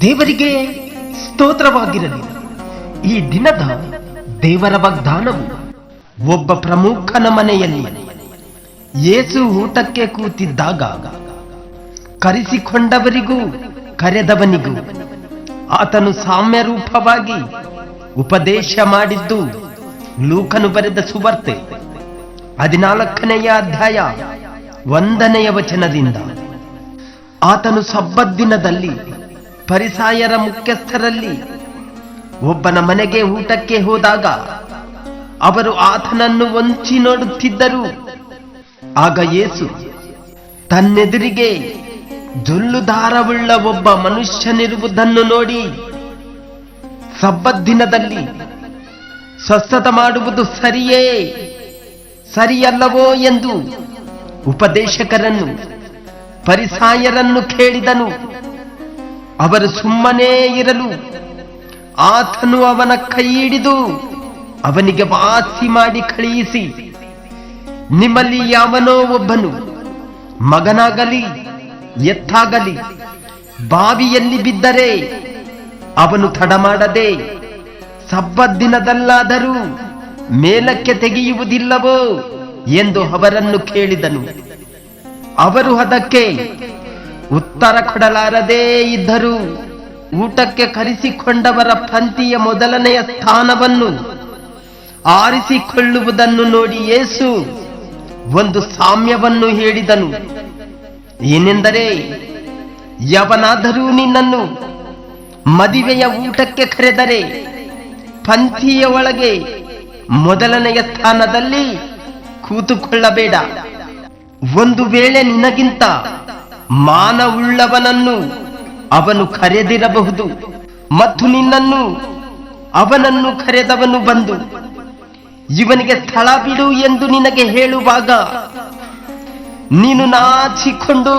ದೇವರಿಗೆ ಸ್ತೋತ್ರವಾಗಿರಲಿ. ಈ ದಿನದ ದೇವರ ವಾಗ್ದಾನವು ಒಬ್ಬ ಪ್ರಮುಖನ ಮನೆಯಲ್ಲಿ ಯೇಸು ಊಟಕ್ಕೆ ಕೂತಿದ್ದಾಗ ಕರೆಸಿಕೊಂಡವರಿಗೂ ಕರೆದವನಿಗೂ ಆತನು ಸಾಮ್ಯ ರೂಪವಾಗಿ ಉಪದೇಶ ಮಾಡಿದ್ದು ಲೂಕನು ಬರೆದ ಸುವಾರ್ತೆ. ಹದಿನಾಲ್ಕನೆಯ ಅಧ್ಯಾಯ ಒಂದನೆಯ ವಚನದಿಂದ. ಆತನು ಸಬ್ಬದ್ದಿನದಲ್ಲಿ ಪರಿಸಾಯರ ಮುಖ್ಯಸ್ಥರಲ್ಲಿ ಒಬ್ಬನ ಮನೆಗೆ ಊಟಕ್ಕೆ ಹೋದಾಗ ಅವರು ಆತನನ್ನು ವಂಚಿ ನೋಡುತ್ತಿದ್ದರು. ಆಗ ಯೇಸು ತನ್ನೆದುರಿಗೆ ಜೊಲ್ಲುದಾರವುಳ್ಳ ಒಬ್ಬ ಮನುಷ್ಯನಿರುವುದನ್ನು ನೋಡಿ ಸಬ್ಬದ್ದಿನದಲ್ಲಿ ಸ್ವಸ್ಥತ ಮಾಡುವುದು ಸರಿಯೇ? ಸರಿಯಲ್ಲವೋ ಎಂದು ಉಪದೇಶಕರನ್ನು, ಪರಿಸಾಯರನ್ನು ಕೇಳಿದನು. ಅವರು ಸುಮ್ಮನೆ ಇರಲು ಆತನು ಅವನ ಕೈ ಹಿಡಿದು ಅವನಿಗೆ ವಾಸಿ ಮಾಡಿ ಕಳುಹಿಸಿ, ನಿಮ್ಮಲ್ಲಿ ಯಾವನೋ ಒಬ್ಬನು ಮಗನಾಗಲಿ, ಎತ್ತಾಗಲಿ, ಬಾವಿಯಲ್ಲಿ ಬಿದ್ದರೆ ಅವನು ತಡ ಮಾಡದೆ ಸಬ್ಬದ್ದಿನದಲ್ಲಾದರೂ ಮೇಲಕ್ಕೆ ತೆಗೆಯುವುದಿಲ್ಲವೋ ಎಂದು ಅವರನ್ನು ಕೇಳಿದನು. ಅವರು ಅದಕ್ಕೆ ಉತ್ತರ ಕೊಡಲಾರದೇ ಇದ್ದರು ಊಟಕ್ಕೆ ಕರೆಸಿಕೊಂಡವರ ಪಂಥಿಯ ಮೊದಲನೆಯ ಸ್ಥಾನವನ್ನು ಆರಿಸಿಕೊಳ್ಳುವುದನ್ನು ನೋಡಿ ಯೇಸು ಒಂದು ಸಾಮ್ಯವನ್ನು ಹೇಳಿದನು. ಏನೆಂದರೆ, ಯವನಾದರೂ ನಿನ್ನನ್ನು ಮದುವೆಯ ಊಟಕ್ಕೆ ಕರೆದರೆ ಪಂಥಿಯ ಒಳಗೆ ಮೊದಲನೆಯ ಸ್ಥಾನದಲ್ಲಿ ಕೂತುಕೊಳ್ಳಬೇಡ. ಒಂದು ವೇಳೆ ನಿನಗಿಂತ ಮಾನವುಳ್ಳವನನ್ನು ಅವನು ಕರೆದಿರಬಹುದು ಮತ್ತು ನಿನ್ನನ್ನು ಅವನನ್ನು ಕರೆದವನು ಬಂದು ಇವನಿಗೆ ಸ್ಥಳ ಬಿಡು ಎಂದು ನಿನಗೆ ಹೇಳುವಾಗ ನೀನು ನಾಚಿಕೊಂಡು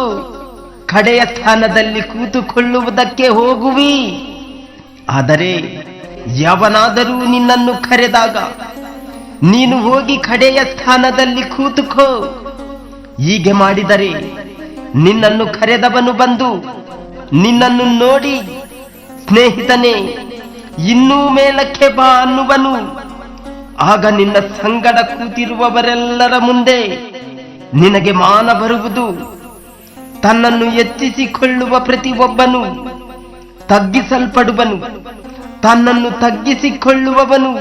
ಕಡೆಯ ಸ್ಥಾನದಲ್ಲಿ ಕೂತುಕೊಳ್ಳುವುದಕ್ಕೆ ಹೋಗುವಿ. ಆದರೆ ಯಾವನಾದರೂ ನಿನ್ನನ್ನು ಕರೆದಾಗ ನೀನು ಹೋಗಿ ಕಡೆಯ ಸ್ಥಾನದಲ್ಲಿ ಕೂತುಕೋ. ಹೀಗೆ ಮಾಡಿದರೆ ನಿನ್ನನ್ನು ಕರೆದವನು ಬಂದು ನಿನ್ನನ್ನು ನೋಡಿ ಸ್ನೇಹಿತನೇ, ಇನ್ನೂ ಮೇಲಕ್ಕೆ ಬಾ ಅನ್ನುವನು. ಆಗ ನಿನ್ನ ಸಂಗಡ ಕೂತಿರುವವರೆಲ್ಲರ ಮುಂದೆ ನಿನಗೆ ಮಾನ ಬರುವುದು. ತನ್ನನ್ನು ಎತ್ತಿಸಿಕೊಳ್ಳುವ ಪ್ರತಿಯೊಬ್ಬನು ತಗ್ಗಿಸಲ್ಪಡುವನು. ತನ್ನನ್ನು ತಗ್ಗಿಸಿಕೊಳ್ಳುವವನು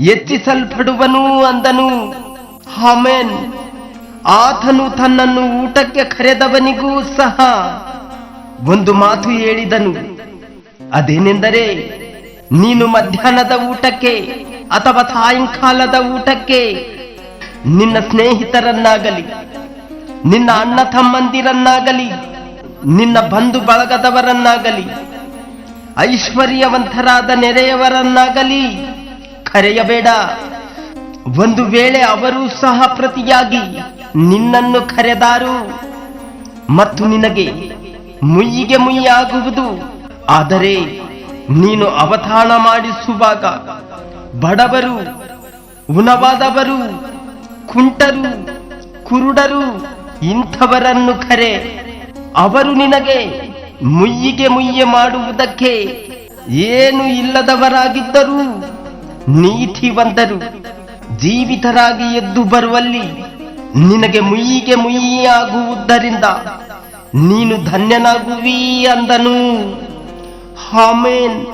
ಎತ್ತಿಸಲ್ಪಡುವನು ಅಂದನು. ಹಮೇನ್ ಆತನು ತನ್ನನ್ನು ಊಟಕ್ಕೆ ಕರೆದವನಿಗೂ ಸಹ ಒಂದು ಮಾತು ಹೇಳಿದನು. ಅದೇನೆಂದರೆ, ನೀನು ಮಧ್ಯಾಹ್ನದ ಊಟಕ್ಕೆ ಅಥವಾ ಸಾಯಂಕಾಲದ ಊಟಕ್ಕೆ ನಿನ್ನ ಸ್ನೇಹಿತರನ್ನಾಗಲಿ, ನಿನ್ನ ಅಣ್ಣ ತಮ್ಮಂದಿರನ್ನಾಗಲಿ, ನಿನ್ನ ಬಂಧು ಬಳಗದವರನ್ನಾಗಲಿ ಐಶ್ವರ್ಯವಂತರಾದ ನೆರೆಯವರನ್ನಾಗಲಿ ಕರೆಯಬೇಡ. ಒಂದು ವೇಳೆ ಅವರೂ ಸಹ ಪ್ರತಿಯಾಗಿ ನಿನ್ನನ್ನು ಕರೆದಾರು, ಮತ್ತು ನಿನಗೆ ಮುಯ್ಯಿಗೆ ಮುಯ್ಯಾಗುವುದು ಆದರೆ ನೀನು ಅವತಾಣ ಮಾಡಿಸುವಾಗ ಬಡವರು, ಉಣವಾದವರು, ಕುಂಟರು, ಕುರುಡರು ಇಂಥವರನ್ನು ಕರೆ. ಅವರು ನಿನಗೆ ಮುಯ್ಯಿಗೆ ಮುಯ್ಯೆ ಮಾಡುವುದಕ್ಕೆ ಏನು ಇಲ್ಲದವರಾಗಿದ್ದರೂ ನೀತಿವಂತರು ಜೀವಿತರಾಗಿ ಎದ್ದು ಬರುವಲ್ಲಿ ನಿನಗೆ ಮುಯ್ಯಿಗೆ ಮುಯ್ಯಾಗುವುದರಿಂದ ನೀನು ಧನ್ಯನಾಗುವಿ ಅಂದನು. ಹಾಮೇನ್